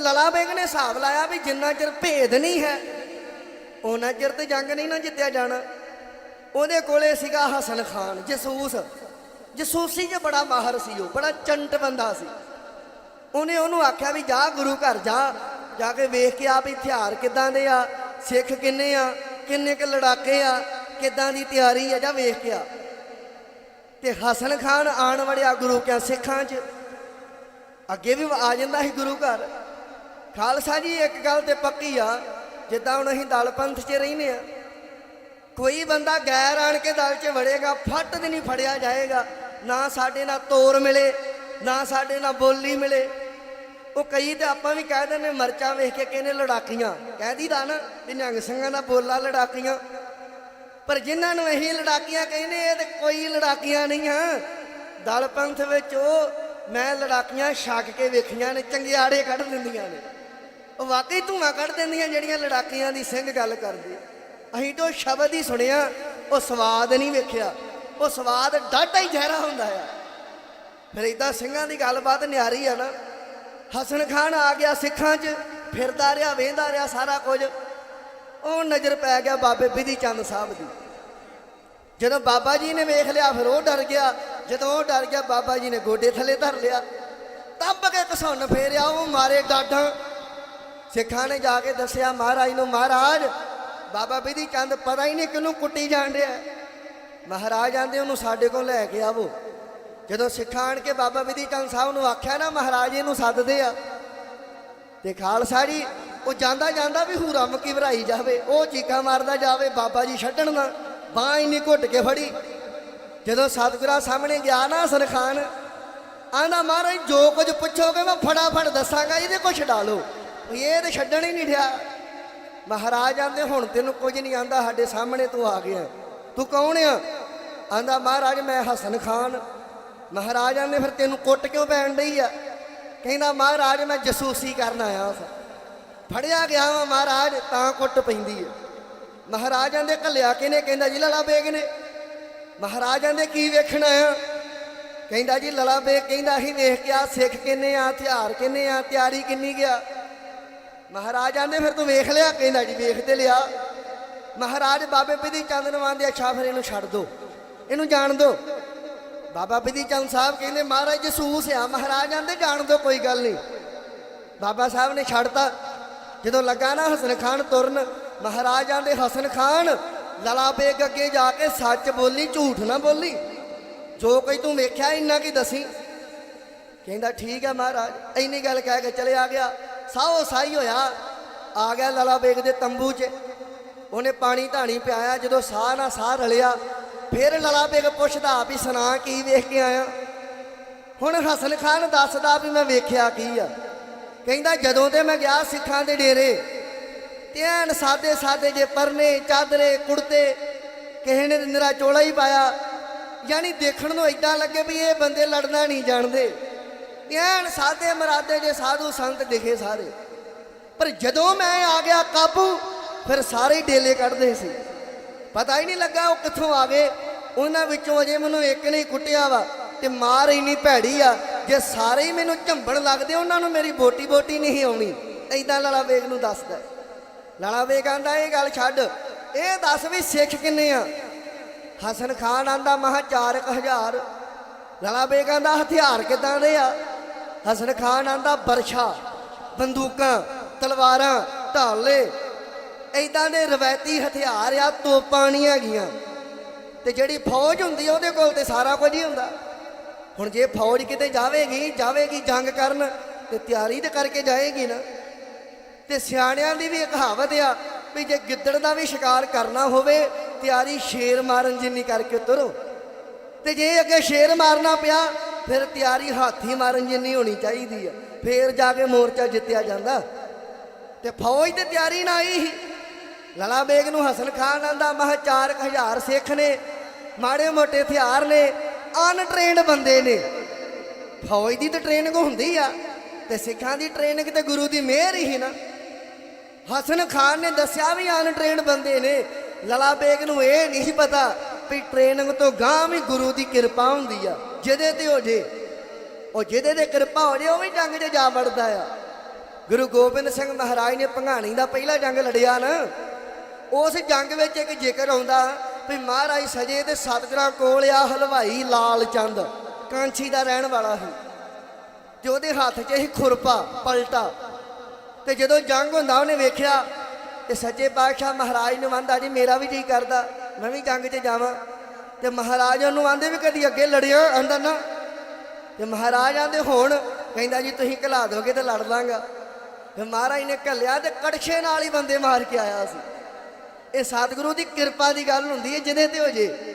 ਲਲਾ ਬੇਗ ਨੇ ਹਿਸਾਬ ਲਾਇਆ ਵੀ ਜਿੰਨਾ ਚਿਰ ਭੇਦ ਨਹੀਂ ਹੈ ਉਹਨਾਂ ਚਿਰ ਤੇ ਜੰਗ ਨਹੀਂ ਨਾ ਜਿੱਤਿਆ ਜਾਣਾ। ਉਹਦੇ ਕੋਲੇ ਸੀਗਾ ਹਸਨ ਖਾਨ, ਜਸੂਸ। ਜਸੂਸੀ 'ਚ ਬੜਾ ਮਾਹਰ ਸੀ ਉਹ, ਬੜਾ ਚੰਟ ਬੰਦਾ ਸੀ। ਉਹਨੇ ਉਹਨੂੰ ਆਖਿਆ ਵੀ ਜਾ ਗੁਰੂ ਘਰ ਜਾ ਜਾ ਕੇ ਵੇਖ ਕੇ ਆ ਵੀ ਹਥਿਆਰ ਕਿੱਦਾਂ ਦੇ ਆ, ਸਿੱਖ ਕਿੰਨੇ ਆ, ਕਿੰਨੇ ਕੁ ਲੜਾਕੇ ਆ, ਕਿੱਦਾਂ ਦੀ ਤਿਆਰੀ ਆ, ਜਾ ਵੇਖ ਕੇ ਆ। ਤੇ ਹਸਨ ਖਾਨ ਆਣ ਵੜਿਆ ਗੁਰੂ ਕਿਆ ਸਿੱਖਾਂ 'ਚ। ਅੱਗੇ ਵੀ ਆ ਜਾਂਦਾ ਸੀ ਗੁਰੂ ਘਰ। ਖਾਲਸਾ ਜੀ, ਇੱਕ ਗੱਲ ਤੇ ਪੱਕੀ ਆ, ਜਿੱਦਾਂ ਹੁਣ ਅਸੀਂ ਦਲ ਪੰਥ 'ਚ ਰਹਿੰਦੇ ਆ, ਕੋਈ ਬੰਦਾ ਗੈਰ ਆਣ ਕੇ ਦਲ 'ਚ ਵੜੇਗਾ, ਫੱਟ ਦੇ ਨਹੀਂ ਫੜਿਆ ਜਾਏਗਾ, ਨਾ ਸਾਡੇ ਨਾਲ ਤੋਰ ਮਿਲੇ, ਨਾ ਸਾਡੇ ਨਾਲ ਬੋਲੀ ਮਿਲੇ। ਉਹ ਕਈ ਤੇ ਆਪਾਂ ਵੀ ਕਹਿ ਦਿੰਦੇ ਮਰਚਾਂ ਵੇਖ ਕੇ ਕਹਿੰਦੇ ਲੜਾਕੀਆਂ ਕਹਿ ਦੀਦਾ ਨਾ ਵੀ ਨਿਹੰਗ ਸਿੰਘਾਂ ਦਾ ਬੋਲਾ ਲੜਾਕੀਆਂ। ਪਰ ਜਿਨ੍ਹਾਂ ਨੂੰ ਅਸੀਂ ਲੜਾਕੀਆਂ ਕਹਿੰਦੇ ਇਹ ਤੇ ਕੋਈ ਲੜਾਕੀਆਂ ਨਹੀਂ ਆ। ਦਲ ਪੰਥ ਵਿੱਚ ਉਹ, ਮੈਂ ਲੜਾਕੀਆਂ ਛੱਕ ਕੇ ਵੇਖੀਆਂ ਨੇ, ਚੰਗਿਆੜੇ ਕੱਢ ਦਿੰਦੀਆਂ ਨੇ। ਉਹ ਵਾਕਈ ਧੂਆਂ ਕੱਢ ਦਿੰਦੀਆਂ ਜਿਹੜੀਆਂ ਲੜਾਕੀਆਂ ਦੀ ਸਿੰਘ ਗੱਲ ਕਰਦੇ। ਅਸੀਂ ਤਾਂ ਸ਼ਬਦ ਹੀ ਸੁਣਿਆ, ਉਹ ਸਵਾਦ ਨਹੀਂ ਵੇਖਿਆ। ਉਹ ਸਵਾਦ ਡਾਢਾ ਹੀ ਜ਼ਹਿਰਾ ਹੁੰਦਾ ਆ। ਫਿਰ ਇਦਾਂ ਸਿੰਘਾਂ ਦੀ ਗੱਲਬਾਤ ਨਿਆਰੀ ਆ ਨਾ। ਹਸਨ ਖਾਨ ਆ ਗਿਆ ਸਿੱਖਾਂ 'ਚ, ਫਿਰਦਾ ਰਿਹਾ, ਵੇਂਦਾ ਰਿਹਾ ਸਾਰਾ ਕੁਝ। ਉਹ ਨਜ਼ਰ ਪੈ ਗਿਆ ਬਾਬੇ ਬਿਧੀ ਚੰਦ ਸਾਹਿਬ ਦੀ। ਜਦੋਂ ਬਾਬਾ ਜੀ ਨੇ ਵੇਖ ਲਿਆ, ਫਿਰ ਉਹ ਡਰ ਗਿਆ। ਜਦੋਂ ਉਹ ਡਰ ਗਿਆ, ਬਾਬਾ ਜੀ ਨੇ ਗੋਡੇ ਥੱਲੇ ਧਰ ਲਿਆ। ਤੱਬ ਕੇ ਘਸੁੰਨ ਫੇਰਿਆ, ਉਹ ਮਾਰੇ ਡਾਢਾਂ। ਸਿੱਖਾਂ ਨੇ ਜਾ ਕੇ ਦੱਸਿਆ, ਮਹਾਰਾਜ ਨੂੰ ਮਹਾਰਾਜ, ਬਾਬਾ ਬਿਧੀ ਚੰਦ ਪਤਾ ਹੀ ਨਹੀਂ ਕਿਹਨੂੰ ਕੁੱਟੀ ਜਾਣ ਰਿਹਾ ਮਹਾਰਾਜ ਆਂਦੇ, ਉਹਨੂੰ ਸਾਡੇ ਕੋਲ ਲੈ ਕੇ ਆਵੋ। ਜਦੋਂ ਸਿੱਖਾਂ ਆਣ ਕੇ ਬਾਬਾ ਬਿਧੀ ਚੰਦ ਸਾਹਿਬ ਨੂੰ ਆਖਿਆ ਨਾ, ਮਹਾਰਾਜ ਇਹਨੂੰ ਸੱਦਦੇ ਆ। ਤੇ ਖਾਲਸਾ ਜੀ, ਉਹ ਜਾਂਦਾ ਜਾਂਦਾ ਵੀ ਹੂਰਾ ਮੱਕੀ ਭਰਾਈ ਜਾਵੇ, ਉਹ ਚੀਕਾਂ ਮਾਰਦਾ ਜਾਵੇ, ਬਾਬਾ ਜੀ ਛੱਡਣ ਨਾ, ਬਾਂਹ ਹੀ ਨਹੀਂ ਘੁੱਟ ਕੇ ਫੜੀ। ਜਦੋਂ ਸਤਿਗੁਰਾਂ ਸਾਹਮਣੇ ਗਿਆ ਨਾ ਹਸਨ ਖਾਨ ਆਂਦਾ ਮਹਾਰਾਜ ਜੋ ਕੁਝ ਪੁੱਛੋਗੇ ਮੈਂ ਫਟਾਫਟ ਦੱਸਾਂਗਾ, ਇਹਦੇ ਕੋ ਛਡਾ ਲਓ। ਵੀ ਇਹ ਤੇ ਛੱਡਣ ਹੀ ਨਹੀਂ ਠਿਆ ਮਹਾਰਾਜ ਆਂਦੇ, ਹੁਣ ਤੈਨੂੰ ਕੁਝ ਨਹੀਂ ਆਂਦਾ, ਸਾਡੇ ਸਾਹਮਣੇ ਤੂੰ ਆ ਗਿਆ। ਤੂੰ ਕੌਣ ਆ? ਆਂਦਾ, ਮਹਾਰਾਜ, ਮੈਂ ਹਸਨ ਖਾਨ। ਮਹਾਰਾਜ ਆਂਦੇ, ਫਿਰ ਤੈਨੂੰ ਕੁੱਟ ਕਿਉਂ ਪੈਣ ਡਈ ਆ? ਕਹਿੰਦਾ, ਮਹਾਰਾਜ, ਮੈਂ ਜਸੂਸੀ ਕਰਨ ਆਇਆ ਸੀ ਫੜਿਆ ਗਿਆ ਵਾ ਮਹਾਰਾਜ, ਤਾਂ ਕੁੱਟ ਪੈਂਦੀ ਹੈ ਮਹਾਰਾਜਾਂ ਦੇ ਘੱਲਿਆ ਕਿਨੇ ਕਹਿੰਦਾ ਜੀ ਲਲਾ ਬੇਗ ਨੇ। ਮਹਾਰਾਜਾਂ ਦੇ ਕੀ ਵੇਖਣਾ ਆ ਕਹਿੰਦਾ ਜੀ ਲਲਾ ਬੇਗ ਕਹਿੰਦਾ ਅਸੀਂ ਵੇਖ ਕੇ ਆ, ਸਿੱਖ ਕਿੰਨੇ ਆ, ਹਥਿਆਰ ਕਿੰਨੇ ਆ, ਤਿਆਰੀ ਕਿੰਨੀ ਗਿਆ ਮਹਾਰਾਜ ਨੇ ਫਿਰ ਤੂੰ ਵੇਖ ਲਿਆ? ਕਹਿੰਦਾ, ਜੀ ਵੇਖ ਤੇ ਲਿਆ। ਮਹਾਰਾਜ ਬਾਬੇ ਬਿਧੀ ਚੰਦ ਨੂੰ ਆਂਦੇ ਅੱਛਾ ਫਿਰ ਇਹਨੂੰ ਛੱਡ ਦੋ। ਇਹਨੂੰ ਜਾਣ ਦੋ। ਬਾਬਾ ਬਿਧੀ ਚੰਦ ਸਾਹਿਬ ਕਹਿੰਦੇ, ਮਹਾਰਾਜ ਜਸੂਸ ਆ। ਮਹਾਰਾਜ ਆਂਦੇ, ਜਾਣ ਦੋ, ਕੋਈ ਗੱਲ ਨਹੀਂ। ਬਾਬਾ ਸਾਹਿਬ ਨੇ ਛੱਡਤਾ। ਜਦੋਂ ਲੱਗਾ ਨਾ ਹਸਨ ਖਾਨ ਤੁਰਨ, ਮਹਾਰਾਜ ਆਂਦੇ, ਹਸਨ ਖਾਨ, ਲਲਾ ਬੇਗ ਅੱਗੇ ਜਾ ਕੇ ਸੱਚ ਬੋਲੀ, ਝੂਠ ਨਾ ਬੋਲੀ। ਜੋ ਕੋਈ ਤੂੰ ਵੇਖਿਆ, ਇੰਨਾ ਕੀ ਦਸੀ? ਕਹਿੰਦਾ, ਠੀਕ ਹੈ ਮਹਾਰਾਜ। ਇੰਨੀ ਗੱਲ ਕਹਿ ਕੇ ਚਲੇ ਆ ਗਿਆ। ਸਾਹੋ ਸਾਈ ਹੋਇਆ। ਆ ਗਿਆ ਲਲਾ ਬੇਗ ਦੇ ਤੰਬੂ 'ਚ। ਉਹਨੇ ਪਾਣੀ ਧਾਣੀ ਪਿਆਇਆ। ਜਦੋਂ ਸਾਹ ਨਾਲ ਸਾਹ ਰਲਿਆ, ਫਿਰ ਲਾਲਾ ਬੇਗ ਪੁੱਛਦਾ, ਵੀ ਸੁਣਾ, ਕੀ ਵੇਖ ਕੇ ਆਇਆ? ਹੁਣ ਹਸਨ ਖਾਨ ਦੱਸਦਾ ਵੀ ਮੈਂ ਵੇਖਿਆ ਕੀ ਆ। ਕਹਿੰਦਾ, ਜਦੋਂ ਤੇ ਮੈਂ ਗਿਆ ਸਿੱਖਾਂ ਦੇ ਡੇਰੇ ਤੇ ਸਾਦੇ ਸਾਦੇ ਜੇ ਪਰਨੇ, ਚਾਦਰੇ, ਕੁੜਤੇ, ਕਿਸੇ ਨੇ ਨਿਰਾ ਚੋਲਾ ਹੀ ਪਾਇਆ। ਯਾਨੀ ਦੇਖਣ ਨੂੰ ਇਦਾਂ ਲੱਗੇ ਵੀ ਇਹ ਬੰਦੇ ਲੜਨਾ ਨਹੀਂ ਜਾਣਦੇ। ਐਨ ਸਾਦੇ ਮਰਾਦੇ ਜੇ ਸਾਧੂ ਸੰਤ ਦਿਖੇ ਸਾਰੇ। ਪਰ ਜਦੋਂ ਮੈਂ ਆ ਗਿਆ ਕਾਬੂ, ਫਿਰ ਸਾਰੇ ਡੇਲੇ ਕੱਢਦੇ ਸੀ। ਪਤਾ ਹੀ ਨਹੀਂ ਲੱਗਾ ਉਹ ਕਿੱਥੋਂ ਆ ਗਏ। ਉਹਨਾਂ ਵਿੱਚੋਂ ਅਜੇ ਮੈਨੂੰ ਇੱਕ ਨੇ ਕੁੱਟਿਆ ਵਾ ਤੇ ਮਾਰ ਇੰਨੀ ਭੈੜੀ ਆ, ਜੇ ਸਾਰੇ ਹੀ ਮੈਨੂੰ ਝੰਬਣ ਲੱਗਦੇ, ਉਹਨਾਂ ਨੂੰ ਮੇਰੀ ਬੋਟੀ ਬੋਟੀ ਨਹੀਂ ਆਉਣੀ। ਐਦਾਂ ਲਾਲਾ ਵੇਗ ਨੂੰ ਦੱਸਦਾ। ਲਾਲਾ ਵੇਗ ਆਂਦਾ, ਇਹ ਗੱਲ ਛੱਡ। ਇਹ ਦੱਸ ਵੀ ਸਿੱਖ ਕਿੰਨੇ ਆ? ਹਸਨ ਖਾਨ ਆਂਦਾ, ਮਹਾ 4000 ਲਾਲਾ ਵੇਗ ਆਂਦਾ, ਹਥਿਆਰ ਕਿਦਾਂ ਦੇ ਆ? ਹਸਨ ਖਾਨ ਆਂਦਾ ਬਰਸ਼ਾ ਬੰਦੂਕਾਂ, ਤਲਵਾਰਾਂ ਢਾਲੇ ਐਦਾਂ ਦੇ ਰਵਾਇਤੀ ਹਥਿਆਰ ਆ, ਤੋਪਾਂ ਨਹੀਂ ਹੈਗੀਆਂ। ਤੇ ਜਿਹੜੀ ਫੌਜ ਹੁੰਦੀ ਆ, ਉਹਦੇ ਕੋਲ ਤੇ ਸਾਰਾ ਕੁਝ ਹੀ ਹੁੰਦਾ। ਹੁਣ ਜੇ ਫੌਜ ਕਿਤੇ ਜਾਵੇਗੀ ਜਾਵੇਗੀ ਜੰਗ ਕਰਨ ਤੇ ਤਿਆਰੀ ਤੇ ਕਰਕੇ ਜਾਏਗੀ ਨਾ। ਤੇ ਸਿਆਣਿਆਂ ਦੀ ਵੀ ਕਹਾਵਤ ਆ ਵੀ ਜੇ ਗਿੱਦੜ ਦਾ ਵੀ ਸ਼ਿਕਾਰ ਕਰਨਾ ਹੋਵੇ, ਤਿਆਰੀ ਸ਼ੇਰ ਮਾਰਨ ਜਿੰਨੀ ਕਰਕੇ ਤੁਰੋ। ਤੇ ਜੇ ਅੱਗੇ ਸ਼ੇਰ ਮਾਰਨਾ ਪਿਆ, ਫਿਰ ਤਿਆਰੀ ਹਾਥੀ ਮਾਰਨ ਜਿੰਨੀ ਹੋਣੀ ਚਾਹੀਦੀ ਆ। ਫੇਰ ਜਾ ਕੇ ਮੋਰਚਾ ਜਿੱਤਿਆ ਜਾਂਦਾ। ਤੇ ਫੌਜ ਤੇ ਤਿਆਰੀ ਨਾ ਆਈ ਸੀ ਲਲਾ ਬੇਗ ਨੂੰ ਹਸਨ ਖਾਨ ਆਂਦਾ, ਮਹ 4000 ਸਿੱਖ ਨੇ, ਮਾੜੇ ਮੋਟੇ ਹਥਿਆਰ ਨੇ, ਅਨਟ੍ਰੇਨਡ ਬੰਦੇ ਨੇ। ਫੌਜ ਦੀ ਤਾਂ ਟ੍ਰੇਨਿੰਗ ਹੁੰਦੀ ਆ, ਤੇ ਸਿੱਖਾਂ ਦੀ ਟ੍ਰੇਨਿੰਗ ਤੇ ਗੁਰੂ ਦੀ ਮਿਹਰ ਹੀ ਨਾ। ਹਸਨ ਖਾਨ ਨੇ ਦੱਸਿਆ ਵੀ ਅਨਟ੍ਰੇਨਡ ਬੰਦੇ ਨੇ। ਲਲਾ ਬੇਗ ਨੂੰ ਇਹ ਨਹੀਂ ਸੀ ਪਤਾ ਵੀ ਟ੍ਰੇਨਿੰਗ ਤੋਂ ਗਾਂ ਵੀ ਗੁਰੂ ਦੀ ਕਿਰਪਾ ਹੁੰਦੀ ਆ। ਜਿਹਦੇ ਤੇ ਹੋ ਜੇ, ਉਹ ਜਿਹਦੇ ਤੇ ਕਿਰਪਾ ਹੋ ਜੇ, ਉਹ ਵੀ ਜੰਗ 'ਚ ਜਾ ਵੜਦਾ ਆ। ਗੁਰੂ ਗੋਬਿੰਦ ਸਿੰਘ ਮਹਾਰਾਜ ਨੇ ਭੰਗਾਣੀ ਦਾ ਪਹਿਲਾ ਜੰਗ ਲੜਿਆ ਨਾ। ਉਸ ਜੰਗ ਵਿੱਚ ਇੱਕ ਜ਼ਿਕਰ ਆਉਂਦਾ ਵੀ ਮਹਾਰਾਜ ਸਜੇ ਤੇ ਸਤਗੁਰਾਂ ਕੋਲ ਆ ਹਲਵਾਈ ਲਾਲ ਚੰਦ, ਕਾਂਛੀ ਦਾ ਰਹਿਣ ਵਾਲਾ ਸੀ। ਤੇ ਉਹਦੇ ਹੱਥ 'ਚ ਸੀ ਖੁਰਪਾ ਪਲਟਾ। ਤੇ ਜਦੋਂ ਜੰਗ ਹੁੰਦਾ ਉਹਨੇ ਵੇਖਿਆ, ਤੇ ਸੱਚੇ ਪਾਤਸ਼ਾਹ ਮਹਾਰਾਜ ਨੂੰ ਆਂਦਾ ਜੀ, ਮੇਰਾ ਵੀ ਜੀ ਕਰਦਾ। ਮੈਂ ਵੀ ਜੰਗ 'ਚ ਜਾਵਾਂ। ਤੇ ਮਹਾਰਾਜ ਉਹਨੂੰ ਆਂਦੇ ਵੀ ਕਦੀ ਅੱਗੇ ਲੜਿਆ ਆਂਦਾ ਨਾ। ਤੇ ਮਹਾਰਾਜ ਆਂਦੇ ਹੋਣ, ਕਹਿੰਦਾ ਜੀ ਤੁਸੀਂ ਘਲਾ ਦੋਗੇ ਤੇ ਲੜ ਲਾਂਗਾ। ਤੇ ਮਹਾਰਾਜ ਨੇ ਘੱਲਿਆ ਤੇ ਕੜਛੇ ਨਾਲ ਹੀ ਬੰਦੇ ਮਾਰ ਕੇ ਆਇਆ ਸੀ। ਇਹ ਸਤਿਗੁਰੂ ਦੀ ਕਿਰਪਾ ਦੀ ਗੱਲ ਹੁੰਦੀ ਹੈ ਜਿਹਦੇ ਤੇ ਹੋ ਜੇ।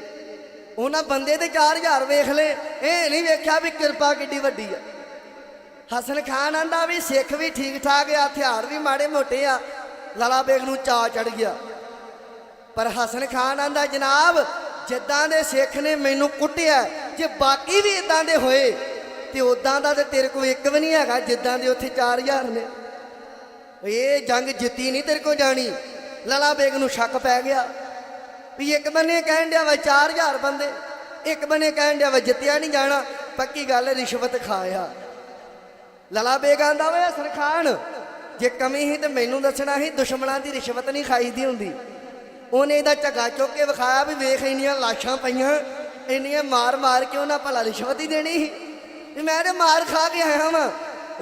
ਉਹਨਾਂ ਬੰਦੇ ਤੇ 4000 ਵੇਖ ਲੇ ਇਹ ਨਹੀਂ ਵੇਖਿਆ ਵੀ ਕਿਰਪਾ ਕਿੱਡੀ ਵੱਡੀ ਆ। ਹਸਨ ਖਾਨ ਆਂਦਾ ਵੀ ਸਿੱਖ ਵੀ ਠੀਕ ਠਾਕ ਆ, ਹਥਿਆਰ ਵੀ ਮਾੜੇ ਮੋਟੇ ਆ। ਲਾਲਾ ਬੇਗ ਨੂੰ ਚਾ ਚੜ ਗਿਆ। ਪਰ ਹਸਨ ਖਾਨ ਆਂਦਾ, ਜਨਾਬ, ਜਿੱਦਾਂ ਦੇ ਸਿੱਖ ਨੇ ਮੈਨੂੰ ਕੁੱਟਿਆ, ਜੇ ਬਾਕੀ ਵੀ ਇਦਾਂ ਦੇ ਹੋਏ, ਤੇ ਉਦਾਂ ਦਾ ਤੇ ਤੇਰੇ ਕੋਲ ਇੱਕ ਵੀ ਨਹੀਂ ਹੈਗਾ ਜਿੱਦਾਂ ਦੇ ਉੱਥੇ 4000 ਨੇ। ਇਹ ਜੰਗ ਜਿੱਤੀ ਨਹੀਂ ਤੇਰੇ ਕੋਲ ਜਾਣੀ। ਲਾਲਾ ਬੇਗ ਨੂੰ ਸ਼ੱਕ ਪੈ ਗਿਆ ਵੀ ਇੱਕ ਬੰਨੇ ਕਹਿਣ ਡਿਆ ਵਾ 4000 ਬੰਦੇ, ਇੱਕ ਬੰਨੇ ਕਹਿਣ ਡਿਆ ਵਾ ਜਿੱਤਿਆ ਨਹੀਂ ਜਾਣਾ, ਪੱਕੀ ਗੱਲ ਰਿਸ਼ਵਤ ਖਾਇਆ ਲਲਾ ਬੇਗਾਂਦਾ ਓਏ ਹਸਨ ਖਾਨ, ਜੇ ਕਮੀ ਸੀ ਤੇ ਮੈਨੂੰ ਦੱਸਣਾ ਹੀ ਦੁਸ਼ਮਣਾਂ ਦੀ ਰਿਸ਼ਵਤ ਨਹੀਂ ਖਾਈਦੀ ਹੁੰਦੀ। ਉਹਨੇ ਇਹਦਾ ਝੱਗਾ ਚੁੱਕ ਕੇ ਵਿਖਾਇਆ ਵੀ ਵੇਖ ਇੰਨੀਆਂ ਲਾਸ਼ਾਂ ਪਈਆਂ, ਇੰਨੀਆਂ ਮਾਰ ਮਾਰ ਕੇ ਉਹਨਾਂ ਭਲਾ ਰਿਸ਼ਵਤ ਹੀ ਦੇਣੀ ਸੀ। ਵੀ ਮੈਂ ਤੇ ਮਾਰ ਖਾ ਕੇ ਆਇਆ ਵਾਂ,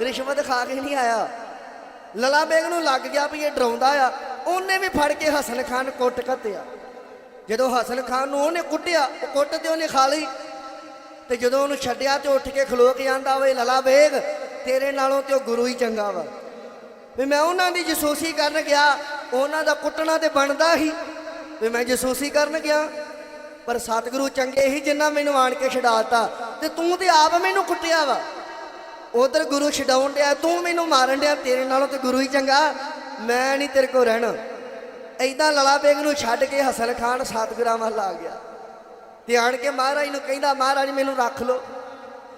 ਰਿਸ਼ਵਤ ਖਾ ਕੇ ਨਹੀਂ ਆਇਆ। ਲਲਾ ਬੇਗ ਨੂੰ ਲੱਗ ਗਿਆ ਵੀ ਇਹ ਡਰਾਉਂਦਾ ਆ, ਉਹਨੇ ਵੀ ਫੜ ਕੇ ਹਸਨ ਖਾਨ ਕੁੱਟ ਕੱਤਿਆ। ਜਦੋਂ ਹਸਨ ਖਾਨ ਨੂੰ ਉਹਨੇ ਕੁੱਟਿਆ, ਉਹ ਕੁੱਟ ਤੇ ਉਹਨੇ ਖਾ ਲਈ। ਤੇ ਜਦੋਂ ਉਹਨੂੰ ਛੱਡਿਆ ਤੇ ਉੱਠ ਕੇ ਖਲੋ ਕੇ ਆਂਦਾ ਓਏ ਲਲਾ ਬੇਗ, ਤੇਰੇ ਨਾਲੋਂ ਤੇ ਉਹ ਗੁਰੂ ਹੀ ਚੰਗਾ ਵਾ। ਵੀ ਮੈਂ ਉਹਨਾਂ ਦੀ ਜਸੂਸੀ ਕਰਨ ਗਿਆ, ਉਹਨਾਂ ਦਾ ਕੁੱਟਣਾ ਤੇ ਬਣਦਾ ਹੀ। ਵੀ ਮੈਂ ਜਸੂਸੀ ਕਰਨ ਗਿਆ। ਪਰ ਸਤਿਗੁਰੂ ਚੰਗੇ ਹੀ ਜਿੰਨਾ ਮੈਨੂੰ ਆਣ ਕੇ ਛਡਾਤਾ ਤੇ ਤੂੰ ਤੇ ਆਪ ਮੈਨੂੰ ਕੁੱਟਿਆ ਵਾ। ਉਧਰ ਗੁਰੂ ਛਡਾਉਣ ਡਿਆ, ਤੂੰ ਮੈਨੂੰ ਮਾਰਨ ਡਿਆ, ਤੇਰੇ ਨਾਲੋਂ ਤੇ ਗੁਰੂ ਹੀ ਚੰਗਾ। ਮੈਂ ਨਹੀਂ ਤੇਰੇ ਕੋਲ ਰਹਿਣਾ। ਐਦਾਂ ਲਲਾ ਬੇਗ ਨੂੰ ਛੱਡ ਕੇ ਹਸਨ ਖਾਨ ਸਤਿਗੁਰਾਂ ਵੱਲ ਆ ਗਿਆ। ਤੇ ਆਣ ਕੇ ਮਹਾਰਾਜ ਨੂੰ ਕਹਿੰਦਾ, ਮਹਾਰਾਜ, ਮੈਨੂੰ ਰੱਖ ਲਓ।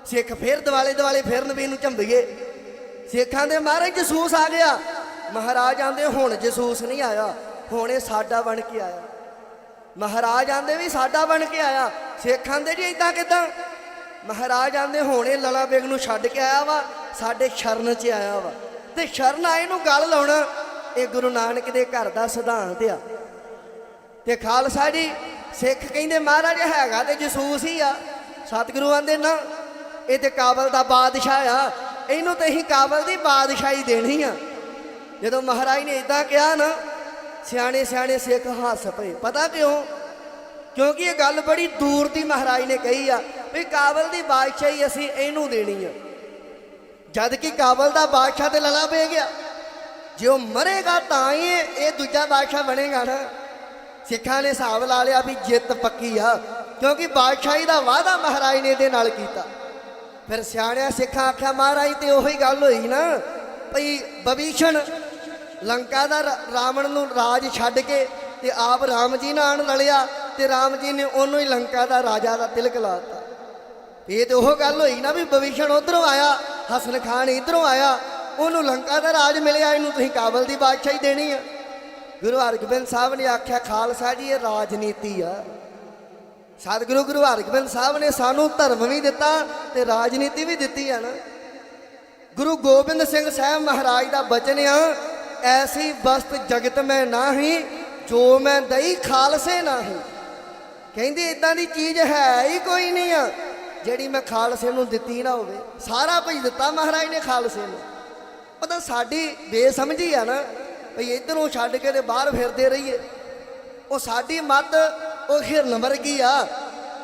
ਸਿੱਖ ਫੇਰ ਦਿਵਾਲੇ ਦਿਵਾਲੇ ਫੇਰਨ ਵੀ ਇਹਨੂੰ ਝੰਬੀਏ। ਸਿੱਖਾਂ ਦੇ ਮਹਾਰਾਜ ਜਸੂਸ ਆ ਗਿਆ। ਮਹਾਰਾਜ ਆਂਦੇ, ਹੁਣ ਜਸੂਸ ਨਹੀਂ ਆਇਆ। ਹੁਣ ਇਹ ਸਾਡਾ ਬਣ ਕੇ ਆਇਆ। ਮਹਾਰਾਜ ਆਂਦੇ ਵੀ ਸਾਡਾ ਬਣ ਕੇ ਆਇਆ। ਸਿੱਖ ਦੇ ਜੀ ਇਦਾਂ ਕਿਦਾਂ? ਮਹਾਰਾਜ ਆਂਦੇ ਹੁਣ ਇਹ ਲਲਾ ਬੇਗ ਨੂੰ ਛੱਡ ਕੇ ਆਇਆ ਵਾ, ਸਾਡੇ ਸ਼ਰਨ 'ਚ ਆਇਆ ਵਾ। ਤੇ ਸ਼ਰਨ ਆਏ ਨੂੰ ਗੱਲ ਲਾਉਣਾ, ਇਹ ਗੁਰੂ ਨਾਨਕ ਦੇ ਘਰ ਦਾ ਸਿਧਾਂਤ ਆ। ਤੇ ਖਾਲਸਾ ਜੀ, ਸਿੱਖ ਕਹਿੰਦੇ ਮਹਾਰਾਜ ਹੈਗਾ ਤੇ ਜਸੂਸ ਹੀ ਆ। ਸਤਿਗੁਰੂ ਆਂਦੇ ਨਾ, ਇਹ ਤੇ ਕਾਬਲ ਦਾ ਬਾਦਸ਼ਾਹ ਆ। ਇਹਨੂੰ ਤੇ ਅਸੀਂ ਕਾਬਲ ਦੀ ਬਾਦਸ਼ਾਹੀ ਦੇਣੀ ਆ। ਜਦੋਂ ਮਹਾਰਾਜ ਨੇ ਇਦਾਂ ਕਿਹਾ ਨਾ ਸਿਆਣੇ ਸਿਆਣੇ ਸਿੱਖ ਹੱਸ ਪਏ। ਪਤਾ ਕਿਉਂ? ਕਿਉਂਕਿ ਇਹ ਗੱਲ ਬੜੀ ਦੂਰ ਦੀ ਮਹਾਰਾਜ ਨੇ ਕਹੀ ਆ ਵੀ ਕਾਬਲ ਦੀ ਬਾਦਸ਼ਾਹੀ ਅਸੀਂ ਇਹਨੂੰ ਦੇਣੀ ਆ। ਜਦ ਕਿ ਕਾਬਲ ਦਾ ਬਾਦਸ਼ਾਹ ਤੇ ਲਲਾ ਪੈ ਗਿਆ। ਜੇ ਉਹ ਮਰੇਗਾ ਤਾਂ ਹੀ ਇਹ ਦੂਜਾ ਬਾਦਸ਼ਾਹ ਬਣੇਗਾ ਨਾ। ਸਿੱਖਾਂ ਨੇ ਹਿਸਾਬ ਲਾ ਲਿਆ ਵੀ ਜਿੱਤ ਪੱਕੀ ਆ। ਕਿਉਂਕਿ ਬਾਦਸ਼ਾਹੀ ਦਾ ਵਾਅਦਾ ਮਹਾਰਾਜ ਨੇ ਇਹਦੇ ਨਾਲ ਕੀਤਾ। ਫਿਰ ਸਿਆਣਿਆਂ ਸਿੱਖਾਂ ਆਖਿਆ, ਮਹਾਰਾਜ, ਤੇ ਉਹੀ ਗੱਲ ਹੋਈ ਨਾ। ਭਈ, ਬਵੀਸ਼ਣ ਲੰਕਾ ਦਾ ਰਾਵਣ ਨੂੰ ਰਾਜ ਛੱਡ ਕੇ ਤੇ ਆਪ ਰਾਮ ਜੀ ਨਾਲ ਲੜਿਆ ਤੇ ਰਾਮ ਜੀ ਨੇ ਉਹਨੂੰ ਹੀ ਲੰਕਾ ਦਾ ਰਾਜਾ ਦਾ ਤਿਲਕ ਲਾਤਾ ਇਹ ਤੇ ਉਹ ਗੱਲ ਹੋਈ ਨਾ ਵੀ ਬਵੀਸ਼ਣ ਉਧਰੋਂ ਆਇਆ, ਹਸਨ ਖਾਨ ਇਧਰੋਂ ਆਇਆ, ਉਹਨੂੰ ਲੰਕਾ ਦਾ ਰਾਜ ਮਿਲਿਆ, ਇਹਨੂੰ ਤੁਸੀਂ ਕਾਬਲ ਦੀ ਬਾਦਸ਼ਾਹੀ ਦੇਣੀ ਆ। ਗੁਰੂ ਹਰਗੋਬਿੰਦ ਸਾਹਿਬ ਨੇ ਆਖਿਆ, ਖਾਲਸਾ ਜੀ, ਇਹ ਰਾਜਨੀਤੀ ਆ। ਸਤਿਗੁਰੂ ਗੁਰੂ ਹਰਗੋਬਿੰਦ ਸਾਹਿਬ ਨੇ ਸਾਨੂੰ ਧਰਮ ਵੀ ਦਿੱਤਾ ਤੇ ਰਾਜਨੀਤੀ ਵੀ ਦਿੱਤੀ ਆ ਨਾ। ਗੁਰੂ ਗੋਬਿੰਦ ਸਿੰਘ ਸਾਹਿਬ ਮਹਾਰਾਜ ਦਾ ਬਚਨ ਆ ਐਸੀ ਬਸਤ ਜਗਤ ਮੈਂ ਨਾਹੀ, ਜੋ ਮੈਂ ਦਈ ਖਾਲਸੇ ਨਾਹੀ। ਕਹਿੰਦੀ ਇਦਾਂ ਦੀ ਚੀਜ਼ ਹੈ ਹੀ ਕੋਈ ਨਹੀਂ ਆ, ਜਿਹੜੀ ਮੈਂ ਖਾਲਸੇ ਨੂੰ ਦਿੱਤੀ ਨਾ ਹੋਵੇ। ਸਾਰਾ ਕੁਝ ਦਿੱਤਾ ਮਹਾਰਾਜ ਨੇ ਖਾਲਸੇ ਨੂੰ। ਪਤਾ ਸਾਡੀ ਬੇਸਮਝੀ ਆ ਨਾ, ਭਈ ਇਧਰੋਂ ਛੱਡ ਕੇ ਤੇ ਬਾਹਰ ਫਿਰਦੇ ਰਹੀਏ। ਉਹ ਸਾਡੀ ਮੱਤ, ਉਹ ਹਿਰਨ ਵਰਗੀ ਆ,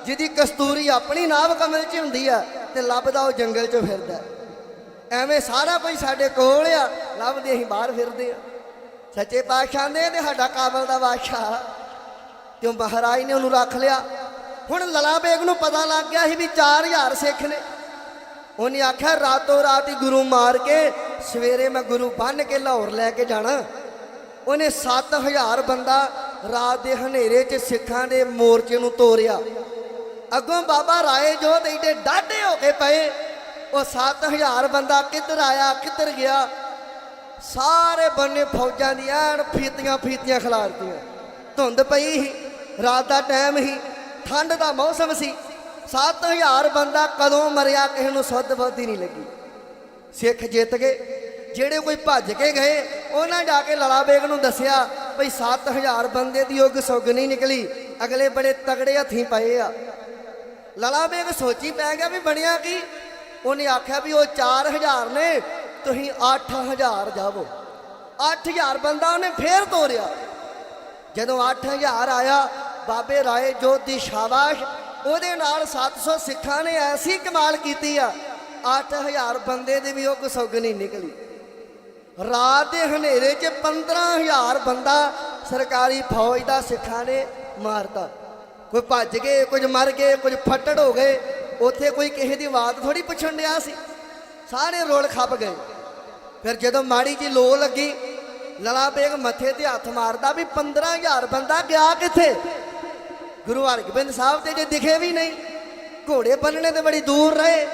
ਜਿਹਦੀ ਕਸਤੂਰੀ ਆਪਣੀ ਨਾਭ ਕਮਲ 'ਚ ਹੁੰਦੀ ਆ ਤੇ ਲੱਭਦਾ ਉਹ ਜੰਗਲ 'ਚ ਫਿਰਦਾ। ਐਵੇਂ ਸਾਰਾ ਕੁਝ ਸਾਡੇ ਕੋਲ ਆ, ਲੱਭਦੇ ਅਸੀਂ ਬਾਹਰ ਫਿਰਦੇ ਆ। ਸੱਚੇ ਪਾਤਸ਼ਾਹ ਨੇ ਤੇ ਸਾਡਾ ਕਾਬਲ ਦਾ ਬਾਦਸ਼ਾਹ ਤੇ ਮਹਾਰਾਜ ਨੇ ਉਹਨੂੰ ਰੱਖ ਲਿਆ? ਹੁਣ ਲਲਾ ਬੇਗ ਨੂੰ ਪਤਾ ਲੱਗ ਗਿਆ ਸੀ ਵੀ 4000 ਸਿੱਖ ਨੇ। ਉਹਨੇ ਆਖਿਆ, ਰਾਤੋਂ ਰਾਤ ਹੀ ਗੁਰੂ ਮਾਰ ਕੇ ਸਵੇਰੇ ਮੈਂ ਗੁਰੂ ਬੰਨ ਕੇ ਲਾਹੌਰ ਲੈ ਕੇ ਜਾਣਾ। ਉਹਨੇ 7000 ਬੰਦਾ ਰਾਤ ਦੇ ਹਨੇਰੇ 'ਚ ਸਿੱਖਾਂ ਦੇ ਮੋਰਚੇ ਨੂੰ ਤੋਰਿਆ। ਅੱਗੋਂ ਬਾਬਾ ਰਾਏ ਜੋ ਤੇ ਡਾਢੇ ਹੋ ਕੇ ਪਏ। ਉਹ 7000 ਬੰਦਾ ਕਿੱਧਰ ਆਇਆ, ਕਿੱਧਰ ਗਿਆ? ਸਾਰੇ ਬੰਨੇ ਫੌਜਾਂ ਦੀਆਂ ਐਨ ਫੀਤੀਆਂ ਫੀਤੀਆਂ ਖਿਲਾਰਤੀਆਂ ਧੁੰਦ ਪਈ ਸੀ, ਰਾਤ ਦਾ ਟਾਈਮ ਸੀ, ਠੰਡ ਦਾ ਮੌਸਮ ਸੀ। 7000 ਬੰਦਾ ਕਦੋਂ ਮਰਿਆ ਕਿਸੇ ਨੂੰ ਸੁੱਧ ਬੁੱਧ ਨਹੀਂ ਲੱਗੀ। ਸਿੱਖ ਜਿੱਤ ਗਏ। ਜਿਹੜੇ ਕੋਈ ਭੱਜ ਕੇ ਗਏ, ਉਹਨਾਂ ਜਾ ਕੇ ਲਲਾ ਬੇਗ ਨੂੰ ਦੱਸਿਆ, ਭਈ 7000 ਬੰਦੇ ਦੀ ਉਹ ਸੁੱਗ ਨਹੀਂ ਨਿਕਲੀ, ਅਗਲੇ ਬੜੇ ਤਗੜੇ ਹੱਥੀਂ ਪਏ ਆ। ਲਲਾ ਬੇਗ ਸੋਚੀ ਪੈ ਗਿਆ ਵੀ ਬਣਿਆ ਕੀ? ਉਹਨੇ ਆਖਿਆ ਵੀ ਉਹ 4000 ਨੇ, ਤੁਸੀਂ 8000 ਜਾਵੋ। 8000 ਬੰਦਾ ਉਹਨੇ ਫੇਰ ਤੋਰਿਆ। ਜਦੋਂ 8000 ਆਇਆ, ਬਾਬੇ ਰਾਏ ਜੋਤ ਦੀ ਸ਼ਾਬਾਸ਼, ਉਹਦੇ ਨਾਲ 700 ਸਿੱਖਾਂ ਨੇ ਐਸੀ ਕਮਾਲ ਕੀਤੀ ਆ 8000 ਬੰਦੇ ਦੀ ਵੀ ਉਹ ਕੁਸੁਗ ਨਹੀਂ ਨਿਕਲੀ। ਰਾਤ ਦੇ ਹਨੇਰੇ 'ਚ 15000 ਬੰਦਾ ਸਰਕਾਰੀ ਫੌਜ ਦਾ ਸਿੱਖਾਂ ਨੇ ਮਾਰਤਾ। ਕੋਈ ਭੱਜ ਗਏ, ਕੁਝ ਮਰ ਗਏ, ਕੁਝ ਫੱਟੜ ਹੋ ਗਏ ਉੱਥੇ ਕੋਈ ਕਿਸੇ ਦੀ ਆਵਾਜ਼ ਥੋੜੀ ਪੁੱਛਣ ਡਿਆ ਸੀ। ਸਾਰੇ ਰੋਲ ਖੱਪ ਗਏ। ਫਿਰ ਜਦੋਂ ਮਾੜੀ ਜੀ ਲੋ ਲੱਗੀ, ਲਲਾ ਬੇਗ ਮੱਥੇ ਤੇ ਹੱਥ ਮਾਰਦਾ ਵੀ 15000 ਬੰਦਾ ਗਿਆ ਕਿੱਥੇ? ਗੁਰੂ ਹਰਗੋਬਿੰਦ ਸਾਹਿਬ ਤੇ ਜੇ ਦਿਖੇ ਵੀ ਨਹੀਂ, ਘੋੜੇ ਬੰਨਣੇ ਤੇ ਬੜੀ ਦੂਰ ਰਹੇ।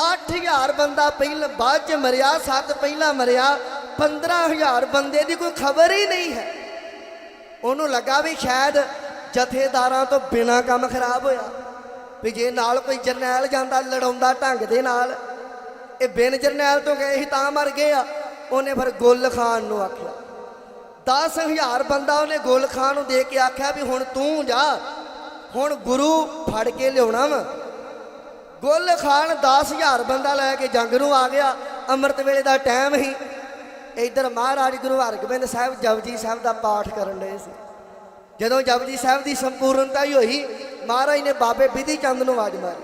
8000 ਬੰਦਾ ਪਹਿਲਾਂ ਬਾਅਦ ਚ ਮਰਿਆ, ਸੱਤ ਪਹਿਲਾਂ ਮਰਿਆ 15000 ਬੰਦੇ ਦੀ ਕੋਈ ਖਬਰ ਹੀ ਨਹੀਂ ਹੈ। ਉਹਨੂੰ ਲੱਗਾ ਵੀ ਸ਼ਾਇਦ ਜਥੇਦਾਰਾਂ ਤੋਂ ਬਿਨਾ ਕੰਮ ਖਰਾਬ ਹੋਇਆ। ਵੀ ਜੇ ਨਾਲ ਕੋਈ ਜਰਨੈਲ ਜਾਂਦਾ ਲੜਾਉਂਦਾ ਢੰਗ ਦੇ ਨਾਲ, ਇਹ ਬਿਨ ਜਰਨੈਲ ਤੋਂ ਗਏ ਸੀ ਤਾਂ ਮਰ ਗਏ ਆ। ਉਹਨੇ ਫਿਰ ਗੁੱਲ ਖਾਨ ਨੂੰ ਆਖਿਆ। 10000 ਬੰਦਾ ਉਹਨੇ ਗੁੱਲ ਖਾਨ ਨੂੰ ਦੇ ਕੇ ਆਖਿਆ ਵੀ ਹੁਣ ਤੂੰ ਜਾ, ਹੁਣ ਗੁਰੂ ਫੜ ਕੇ ਲਿਆਉਣਾ ਵਾ। ਗੁੱਲ ਖਾਨ 10000 ਬੰਦਾ ਲੈ ਕੇ ਜੰਗ ਨੂੰ ਆ ਗਿਆ, ਅੰਮ੍ਰਿਤ ਵੇਲੇ ਦਾ ਟਾਈਮ ਹੀ ਇਧਰ ਮਹਾਰਾਜ ਗੁਰੂ ਹਰਗੋਬਿੰਦ ਸਾਹਿਬ, ਜਪਜੀ ਸਾਹਿਬ ਦਾ ਪਾਠ ਕਰਨ ਲਏ ਸੀ। ਜਦੋਂ ਜਪਜੀ ਸਾਹਿਬ ਦੀ ਸੰਪੂਰਨਤਾ ਹੀ ਹੋਈ, ਮਹਾਰਾਜ ਨੇ ਬਾਬੇ ਬਿਧੀ ਚੰਦ ਨੂੰ ਆਵਾਜ਼ ਮਾਰੀ।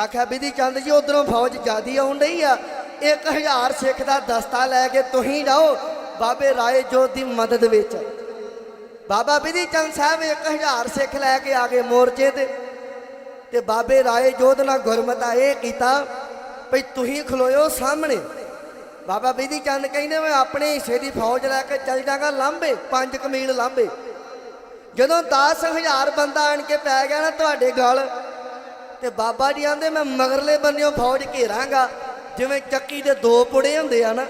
ਆਖਿਆ, ਬਿਧੀ ਚੰਦ ਜੀ, ਉਧਰੋਂ ਫੌਜ ਜਿਆਦੀ ਆਉਣ ਡਈ ਆ। 1000 ਸਿੱਖ ਦਾ ਦਸਤਾ ਲੈ ਕੇ ਤੁਸੀਂ ਜਾਓ, ਬਾਬੇ ਰਾਏ ਜੋਤ ਦੀ ਮਦਦ ਵਿੱਚ। ਬਾਬਾ ਬਿਧੀ ਚੰਦ ਸਾਹਿਬ 1000 ਸਿੱਖ ਲੈ ਕੇ ਆ ਗਏ ਮੋਰਚੇ ਤੇ। ਤੇ ਬਾਬੇ ਰਾਏ ਜੋਧ ਨਾਲ ਗੁਰਮਤਾ ਇਹ ਕੀਤਾ ਭਈ ਤੁਸੀਂ ਖਲੋਇਓ ਸਾਹਮਣੇ। ਬਾਬਾ ਬਿਧੀ ਚੰਦ ਕਹਿੰਦੇ, ਮੈਂ ਆਪਣੇ ਹਿੱਸੇ ਦੀ ਫੌਜ ਲੈ ਕੇ ਚੱਲ ਜਾਗਾ ਲਾਂਬੇ ਪੰਜ ਕਮੀਲ ਲਾਂਬੇ ਜਦੋਂ 10000 ਬੰਦਾ ਆਣ ਕੇ ਪੈ ਗਿਆ ਨਾ ਤੁਹਾਡੇ ਗਲ, ਤੇ ਬਾਬਾ ਜੀ ਆਂਦੇ, ਮੈਂ ਮਗਰਲੇ ਬੰਨਿਓ ਫੌਜ ਘੇਰਾਂਗਾ। ਜਿਵੇਂ ਚੱਕੀ ਦੇ ਦੋ ਪੁੜੇ ਹੁੰਦੇ ਆ ਨਾ,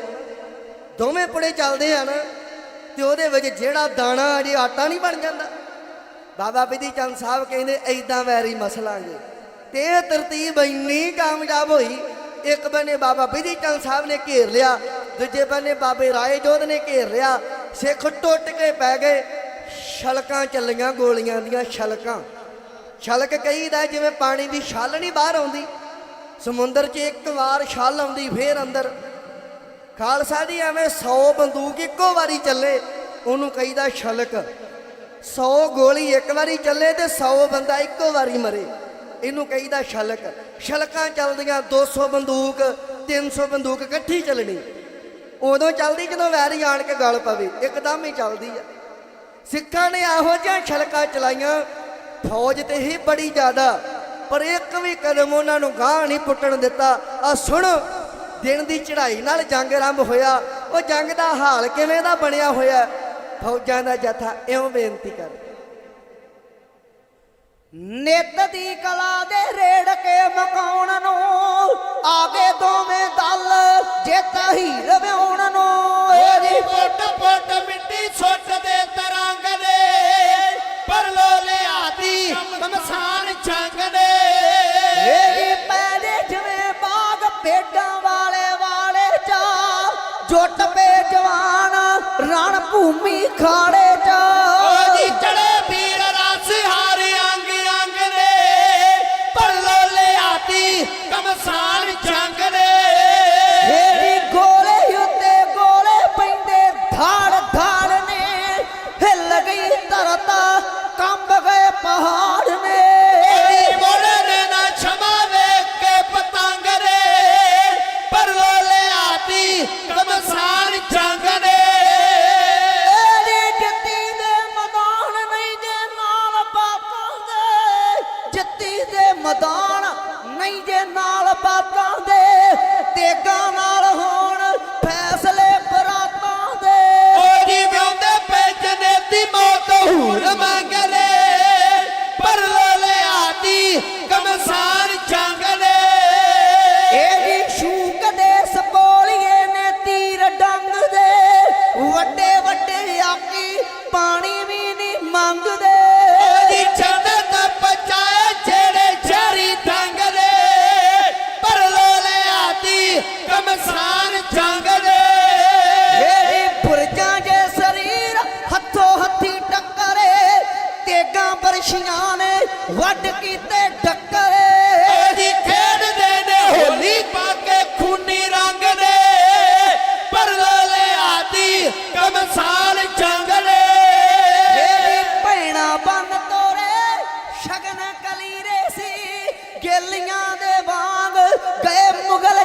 ਦੋਵੇਂ ਪੁੜੇ ਚੱਲਦੇ ਆ ਨਾ, ਤੇ ਉਹਦੇ ਵਿੱਚ ਜਿਹੜਾ ਦਾਣਾ ਅਜੇ ਆਟਾ ਨਹੀਂ ਬਣ ਜਾਂਦਾ। ਬਾਬਾ ਬਿਧੀ ਚੰਦ ਸਾਹਿਬ ਕਹਿੰਦੇ ਐਦਾਂ ਵੈਰੀ ਮਸਲਾਂਗੇ ਤੇ ਇਹ ਤਰਤੀਬ ਇੰਨੀ ਕਾਮਯਾਬ ਹੋਈ, ਇੱਕ ਬੰਨੇ ਬਾਬਾ ਬਿਧੀ ਚੰਦ ਸਾਹਿਬ ਨੇ ਘੇਰ ਲਿਆ, ਦੂਜੇ ਬੰਨੇ ਬਾਬੇ ਰਾਏ ਜੋਧ ਨੇ ਘੇਰ ਲਿਆ, ਸਿੱਖ ਟੁੱਟ ਕੇ ਪੈ ਗਏ। ਛਲਕਾਂ ਚੱਲੀਆਂ, ਗੋਲੀਆਂ ਦੀਆਂ ਛਲਕਾਂ। ਛਲਕ ਕਹੀਦਾ ਜਿਵੇਂ ਪਾਣੀ ਦੀ ਛੱਲ ਨਹੀਂ ਬਾਹਰ ਆਉਂਦੀ। ਸਮੁੰਦਰ 'ਚ ਇੱਕ ਵਾਰ ਛੱਲ ਆਉਂਦੀ, ਫੇਰ ਅੰਦਰ। ਖਾਲਸਾ ਜੀ ਐਵੇਂ 100 ਬੰਦੂਕ ਇੱਕੋ ਵਾਰੀ ਚੱਲੇ, ਉਹਨੂੰ ਕਹੀਦਾ ਛਲਕ। 100 ਗੋਲੀ ਇੱਕ ਵਾਰੀ ਚੱਲੇ ਤੇ 100 ਬੰਦਾ ਇੱਕੋ ਵਾਰੀ ਮਰੇ। ਇਹਨੂੰ ਕਹੀਦਾ ਛਲਕ। ਛਲਕਾਂ ਚੱਲਦੀਆਂ 200 ਬੰਦੂਕ 300 ਬੰਦੂਕ ਇਕੱਠੀ ਚੱਲਣੀ। ਉਦੋਂ ਚੱਲਦੀ ਜਦੋਂ ਵੈਰੀ ਆਣ ਕੇ ਗਲ ਪਵੇ, ਇੱਕਦਮ ਹੀ ਚੱਲਦੀ ਆ। ਸਿੱਖਾਂ ਨੇ ਇਹੋ ਜਿਹੀਆਂ ਛਲਕਾਂ ਚਲਾਈਆਂ। ਫੌਜ ਤੇ ਹੀ ਬੜੀ ਜ਼ਿਆਦਾ, ਪਰ ਇੱਕ ਵੀ ਕਦਮ ਉਹਨਾਂ ਨੂੰ ਗਾਹ ਨਹੀਂ ਪੁੱਟਣ ਦਿੱਤਾ। ਆ ਸੁਣ, ਦਿਨ ਦੀ ਚੜ੍ਹਾਈ ਨਾਲ ਜੰਗ ਆਰੰਭ ਹੋਇਆ। ਉਹ ਜੰਗ ਦਾ ਹਾਲ ਕਿਵੇਂ ਦਾ ਬਣਿਆ ਹੋਇਆ ਫੌਜਾਂ ਦਾ ਜਥਾ ਇਉਂ ਬੇਨਤੀ ਕਰ। ਨਿੱਤ ਦੀ ਕਲਾ ਦੇ ਰੇੜ ਕੇ ਮਕਾਉਣ ਨੂੰ ਆਗੇ ਦੋਵੇਂ ਦਲ ਜਿੱਤ ਹੀਰ ਵਿਆਉਣ খাড়ে ਧਰਤੀ ਦੇ ਮੈਦਾਨ ਨਹੀਂ ਜੇ ਨਾਲ ਬਾਤਾਂ ਦੇ ਸੀ ਗੇਲੀਆਂ ਦੇ ਵਾਂਗ ਗਏ ਮੁਗਲ